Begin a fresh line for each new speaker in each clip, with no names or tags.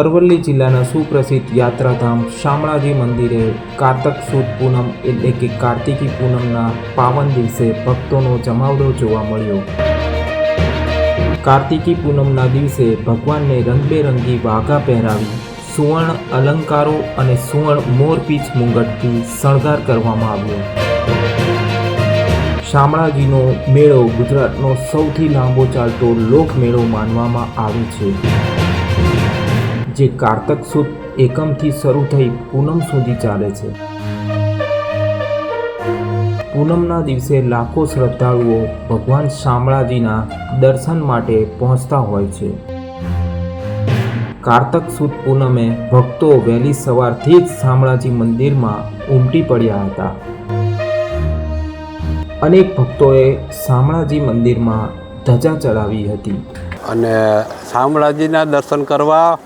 અરવલ્લી જિલ્લાના સુપ્રસિદ્ધ યાત્રાધામ શામળાજી મંદિરે કારતક સુદ પૂનમ એટલે કે કાર્તિકી પૂનમના પાવન દિવસે ભક્તોનો જમાવડો જોવા મળ્યો. કાર્તિકી પૂનમના દિવસે ભગવાનને રંગબેરંગી વાઘા પહેરાવી, સુવર્ણ અલંકારો અને સુવર્ણ મોરપીચ મુંગટથી શણગાર કરવામાં આવ્યો. શામળાજીનો મેળો ગુજરાતનો સૌથી લાંબો ચાલતો લોકમેળો માનવામાં આવે છે. જે કારતક સુદ એકમથી શરૂ થઈ પૂનમ સુધી ચાલે છે. પૂનમના દિવસે લાખો શ્રદ્ધાળુઓ ભગવાન શામળાજીના દર્શન માટે પહોંચતા હોય છે. કારતક સુદ પૂનમે ભક્તો વહેલી સવારથી જ શામળાજી મંદિરમાં ઉમટી પડ્યા હતા. અનેક ભક્તોએ શામળાજી મંદિરમાં ધજા ચડાવી હતી.
અને શામળાજીના દર્શન કરવા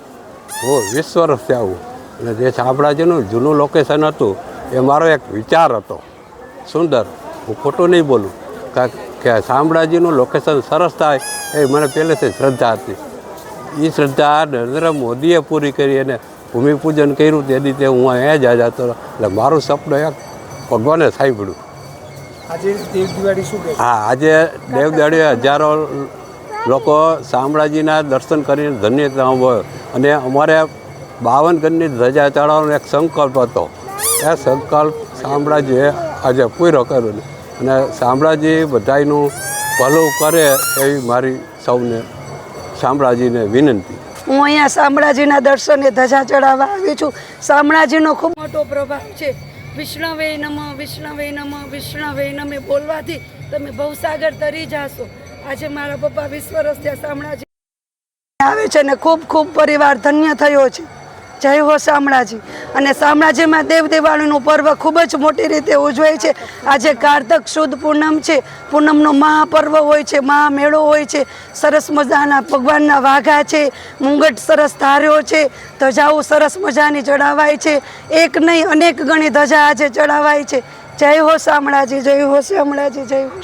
હું વીસ વર્ષથી આવું. અને જે શામળાજીનું જૂનું લોકેશન હતું એ મારો એક વિચાર હતો. સુંદર. હું ખોટું નહીં બોલું. કા- કે શામળાજીનું લોકેશન સરસ થાય એ મને પહેલેથી શ્રદ્ધા હતી. એ શ્રદ્ધા નરેન્દ્ર મોદીએ પૂરી કરી અને ભૂમિપૂજન કર્યું તે રીતે હું અહીંયા જ જતો એટલે મારું સપનું એક ભગવાને સાંભળ્યું.
આજે દેવ દિવાળી શું
હા આજે દેવદાડીએ હજારો લોકો શામળાજીના દર્શન કરીને ધન્યતા હોય. અને અમારે બાવન ગણની ધજા ચડાવવાનો એક સંકલ્પ હતો. એ સંકલ્પ શામળાજીએ આજે પૂરો કર્યો અને શામળાજી બધાયનું ભલું કરે એવી મારી સૌને શામળાજીને વિનંતી.
હું અહીંયા શામળાજીના દર્શને ધજા ચડાવવા આવી છું. શામળાજીનો ખૂબ મોટો પ્રભાવ છે. વિષ્ણવે નમ વિષ્ણવે નમ, વિષ્ણવે નમે બોલવાથી તમે ભવસાગર તરી જાશો. આજે મારા પપ્પા વીસ વર્ષ થયા શામળાજી આવે છે ને ખૂબ ખૂબ પરિવાર ધન્ય થયો છે. જય હો શામળાજી. અને શામળાજીમાં દેવ દિવાળીનું પર્વ ખૂબ જ મોટી રીતે ઉજવાય છે. આજે કારતક શુદ્ધ પૂનમ છે. પૂનમનો મહાપર્વ હોય છે, મહામેળો હોય છે. સરસ મજાના ભગવાનના વાઘા છે. મુંગટ સરસ ધાર્યો છે. ધજાઓ સરસ મજાની ચડાવાય છે. એક નહીં, અનેક ગણી ધજા આજે ચડાવાય છે. જય હો શામળાજી, જય હો શામળાજી, જય હો.